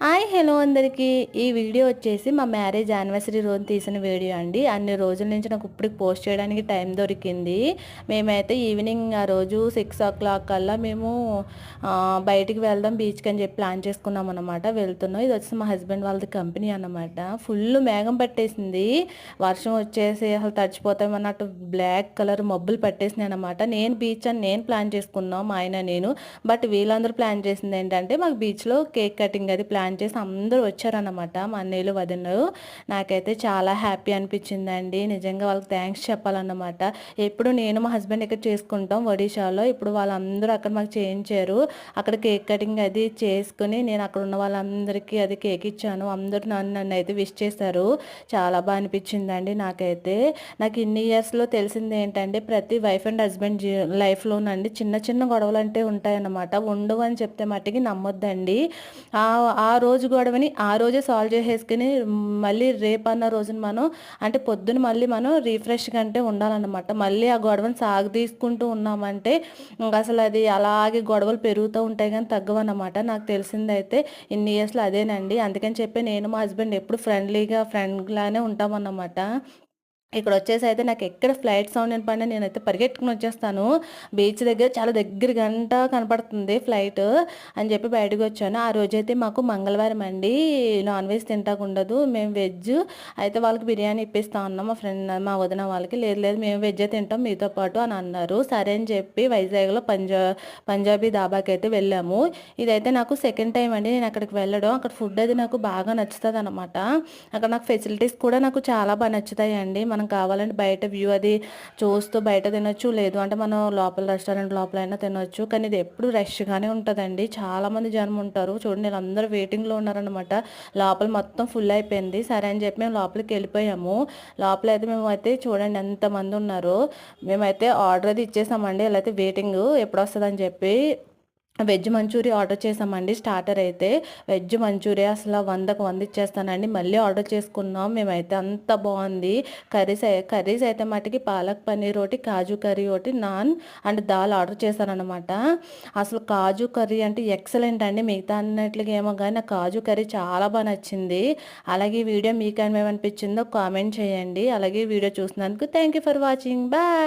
Hi hello అందరికీ. ఈ video వచ్చేసి మా మ్యారేజ్ యానివర్సరీ రోజు తీసిన వీడియో అండి. అన్ని రోజుల నుంచి నాకు ఇప్పటికి పోస్ట్ చేయడానికి టైం దొరికింది. మేమైతే ఈవినింగ్ ఆ రోజు సిక్స్ ఓ క్లాక్ కల్లా మేము బయటికి వెళ్దాం బీచ్కి అని చెప్పి ప్లాన్ చేసుకున్నాం అనమాట వెళ్తున్నాం. ఇది వచ్చి మా హస్బెండ్ వాళ్ళది కంపెనీ అనమాట ఫుల్ మేఘం పట్టేసింది. వర్షం వచ్చేసి అసలు తడిచిపోతామన్నట్టు బ్లాక్ కలర్ మబ్బులు పట్టేసినాయి అనమాట నేను బీచ్ అని నేను ప్లాన్ చేసుకున్నాం మా ఆయన నేను. బట్ వీళ్ళందరూ ప్లాన్ చేసింది ఏంటంటే మాకు బీచ్లో కేక్ కటింగ్ అది ప్లాన్ ప్లాన్ చేసి అందరూ వచ్చారనమాట మా అన్నయ్యలు వదినలు. నాకైతే చాలా హ్యాపీ అనిపించిందండి. నిజంగా వాళ్ళకి థ్యాంక్స్ చెప్పాలన్నమాట. ఎప్పుడు నేను మా హస్బెండ్ ఇక్కడ చేసుకుంటాం ఒడిషాలో ఇప్పుడు వాళ్ళందరూ అక్కడ మాకు చేయించారు. అక్కడ కేక్ కటింగ్ అది చేసుకుని నేను అక్కడ ఉన్న వాళ్ళందరికీ అది కేక్ ఇచ్చాను. అందరూ నన్ను నన్ను అయితే విష్ చేశారు. చాలా బాగా అనిపించిందండి నాకైతే. నాకు ఇన్ని ఇయర్స్లో తెలిసింది ఏంటంటే ప్రతి వైఫ్ అండ్ హస్బెండ్ లైఫ్లోనండి చిన్న చిన్న గొడవలు అంటే ఉంటాయన్నమాట. ఉండవు అని చెప్తే మట్టికి నమ్మొద్దండి. ఆ రోజు గొడవని ఆ రోజే సాల్వ్ చేసేసుకుని మళ్ళీ రేపు అన్న రోజున మనం అంటే పొద్దున మళ్ళీ మనం రీఫ్రెష్గా అంటే ఉండాలన్నమాట. మళ్ళీ ఆ గొడవని సాగు తీసుకుంటూ ఉన్నామంటే అసలు అది అలాగే గొడవలు పెరుగుతూ ఉంటాయి కానీ తగ్గవన్నమాట. నాకు తెలిసిందైతే ఇన్ని ఇయర్స్లో అదేనండి. అందుకని చెప్పి నేను మా హస్బెండ్ ఎప్పుడు ఫ్రెండ్లీగా ఫ్రెండ్లానే ఉంటామన్నమాట. ఇక్కడ వచ్చేసి అయితే నాకు ఎక్కడ ఫ్లైట్ సౌండ్ వినపడినా నేనైతే పరిగెట్టుకుని వచ్చేస్తాను. బీచ్ దగ్గర చాలా దగ్గర గంట కనపడుతుంది ఫ్లైట్ అని చెప్పి బయటకు వచ్చాను ఆ రోజైతే మాకు మంగళవారం అండి. నాన్ వెజ్ తింటాకుండదు మేము వెజ్. అయితే వాళ్ళకి బిర్యానీ ఇప్పిస్తా ఉన్నాం మా ఫ్రెండ్ మా వదిన వాళ్ళకి. లేదు లేదు మేము వెజ్ తింటాం మీతో పాటు అని అన్నారు. సరే అని చెప్పి వైజాగ్లో పంజా పంజాబీ దాబాకి అయితే వెళ్ళాము. ఇదైతే నాకు సెకండ్ టైం అండి నేను అక్కడికి వెళ్ళడం. అక్కడ ఫుడ్ అది నాకు బాగా నచ్చుతుంది అనమాట అక్కడ నాకు ఫెసిలిటీస్ కూడా నాకు చాలా బాగా నచ్చుతాయి అండి మనం మనం కావాలంటే బయట వ్యూ అది చూస్తూ బయట తినొచ్చు. లేదు అంటే మనం లోపల రెస్టారెంట్ లోపల అయినా తినొచ్చు. కానీ ఇది ఎప్పుడు రష్గానే ఉంటుందండి. చాలామంది జనం ఉంటారు. చూడండి వీళ్ళందరూ వెయిటింగ్లో ఉన్నారనమాట లోపల మొత్తం ఫుల్ అయిపోయింది. సరే అని చెప్పి మేము లోపలికి వెళ్ళిపోయాము. లోపల అయితే మేము అయితే చూడండి ఎంతమంది ఉన్నారు. మేమైతే ఆర్డర్ అది ఇచ్చేసామండి. ఇలా అయితే వెయిటింగ్ ఎప్పుడు వస్తుందని చెప్పి వెజ్ మంచూరియా ఆర్డర్ చేసామండి స్టార్టర్ అయితే. వెజ్ మంచూరియా అసలు వందకు వంద ఇచ్చేస్తానండి. మళ్ళీ ఆర్డర్ చేసుకున్నాం మేమైతే అంత బాగుంది. కర్రీస్ కర్రీస్ అయితే మటుకి పాలక్ పన్నీర్ ఒకటి కాజు కర్రీ ఒకటి నాన్ అండ్ దాల్ ఆర్డర్ చేశానమాట అసలు కాజు కర్రీ అంటే ఎక్సలెంట్ అండి. మిగతా అన్నట్లుగా ఏమో కానీ నాకు కాజు కర్రీ చాలా బాగా నచ్చింది. అలాగే వీడియో మీకు ఏమనిపించిందో కామెంట్ చేయండి. అలాగే వీడియో చూసినందుకు thank you for watching. Bye!